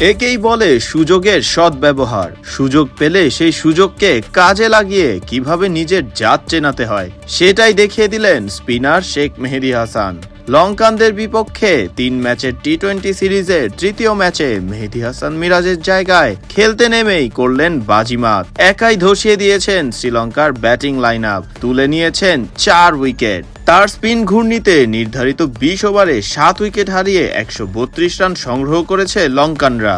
একেই বলে সুযোগের সদ্ব্যবহার। সুযোগ পেলে সেই সুযোগকে কাজে লাগিয়ে কীভাবে নিজের জাত চেনাতে হয়, সেটাই দেখিয়ে দিলেন স্পিনার শেখ মেহেদি হাসান। লঙ্কানদের বিপক্ষে তিন ম্যাচের টি টোয়েন্টি সিরিজের তৃতীয় ম্যাচে মেহেদি হাসান মিরাজের জায়গায় খেলতে নেমেই করলেন বাজিমাত। একাই ধসিয়ে দিয়েছেন শ্রীলঙ্কার ব্যাটিং লাইন আপ তুলে নিয়েছেন চার উইকেট। তার স্পিন ঘূর্ণিতে নির্ধারিত বিশ ওভারে সাত উইকেট হারিয়ে একশো বত্রিশ রান সংগ্রহ করেছে লঙ্কানরা।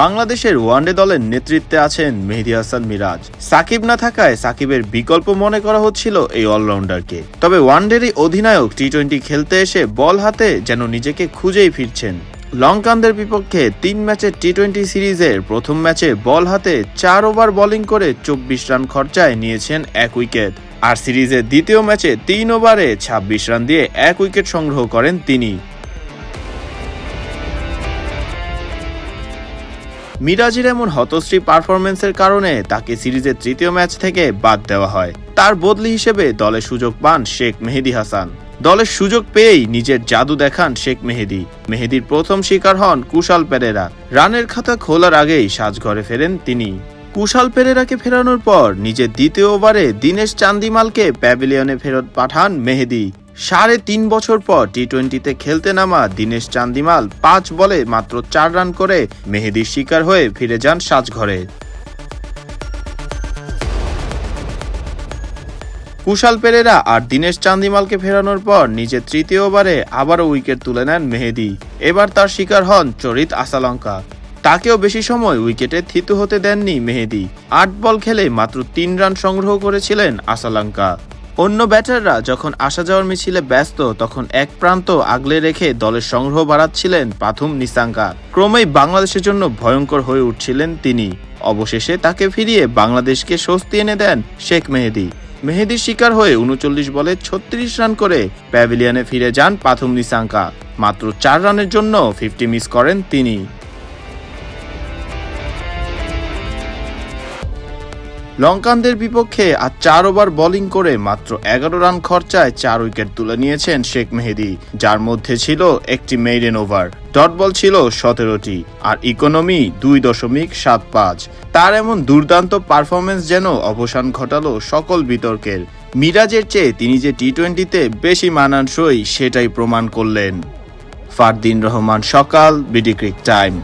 বাংলাদেশের ওয়ানডে দলের নেতৃত্বে আছেন মেহেদি হাসান মিরাজ। সাকিব না থাকায় সাকিবের বিকল্প মনে করা হচ্ছিল এই অলরাউন্ডারকে। তবে ওয়ানডেরই অধিনায়ক টি টোয়েন্টি খেলতে এসে বল হাতে যেন নিজেকে খুঁজেই ফিরছেন। লঙ্কানদের বিপক্ষে তিন ম্যাচের টি টোয়েন্টি সিরিজের প্রথম ম্যাচে বল হাতে চার ওভার বোলিং করে চব্বিশ রান খরচায় নিয়েছেন এক উইকেট। আর সিরিজের দ্বিতীয় ম্যাচে তিন ওভারে ছাব্বিশ রান দিয়ে এক উইকেট সংগ্রহ করেন তিনি। মিরাজের এমন হতশ্রী পারফরমেন্সের কারণে তাকে সিরিজের তৃতীয় ম্যাচ থেকে বাদ দেওয়া হয়। তার বদলি হিসেবে দলে সুযোগ পান শেখ মেহেদি হাসান। দলের সুযোগ পেয়েই নিজের জাদু দেখান শেখ মেহেদি। মেহেদির প্রথম শিকার হন কুশাল পেরেরা। রানের খাতা খোলার আগেই সাজঘরে ফেরেন তিনি। কুশাল পেরেরাকে ফেরানোর পর নিজের দ্বিতীয় ওভারে দীনেশ চান্দিমালকে প্যাভিলিয়নে ফেরত পাঠান মেহেদি। সাড়ে তিন বছর পর টি টোয়েন্টিতে খেলতে নামা দীনেশ চান্দিমাল পাঁচ বলে মাত্র চার রান করে মেহেদির শিকার হয়ে ফিরে যান সাজঘরে। কুশাল পেরেরা আর দীনেশ চান্দিমালকে ফেরানোর পর নিজের তৃতীয় ওভারে আবারও উইকেট তুলে নেন মেহেদি। এবার তার শিকার হন চরিত আসালঙ্কা তাকেও বেশি সময় উইকেটে থিতু হতে দেননি মেহেদি। আট বল খেলে মাত্র তিন রান সংগ্রহ করেছিলেন আসালঙ্কা অন্য ব্যাটাররা যখন আসা যাওয়ার মিছিলে ব্যস্ত, তখন এক প্রান্ত আগলে রেখে দলের সংগ্রহ বাড়াচ্ছিলেন পাথুম নিসাঙ্কা ক্রমেই বাংলাদেশের জন্য ভয়ঙ্কর হয়ে উঠছিলেন তিনি। অবশেষে তাকে ফিরিয়ে বাংলাদেশকে স্বস্তি এনে দেন শেখ মেহেদি। মেহেদির শিকার হয়ে উনচল্লিশ বলে ছত্রিশ রান করে প্যাভিলিয়নে ফিরে যান পাথুম নিসাঙ্কা মাত্র চার রানের জন্য ফিফটি মিস করেন তিনি। লঙ্কানদের বিপক্ষে আর চার ওভার বোলিং করে মাত্র এগারো রান খরচায় চার উইকেট তুলে নিয়েছেন শেখ মেহেদি, যার মধ্যে ছিল একটি মেইডেন ওভার ডট বল ছিল সতেরোটি, আর ইকোনমি দুই দশমিক সাত পাঁচ। তার এমন দুর্দান্ত পারফরমেন্স যেন অবসান ঘটালো সকল বিতর্কের। মিরাজের চেয়ে তিনি যে টি টোয়েন্টিতে বেশি মানানসই সেটাই প্রমাণ করলেন। ফারদিন রহমান, সকাল, বিডি ক্রিক টাইম।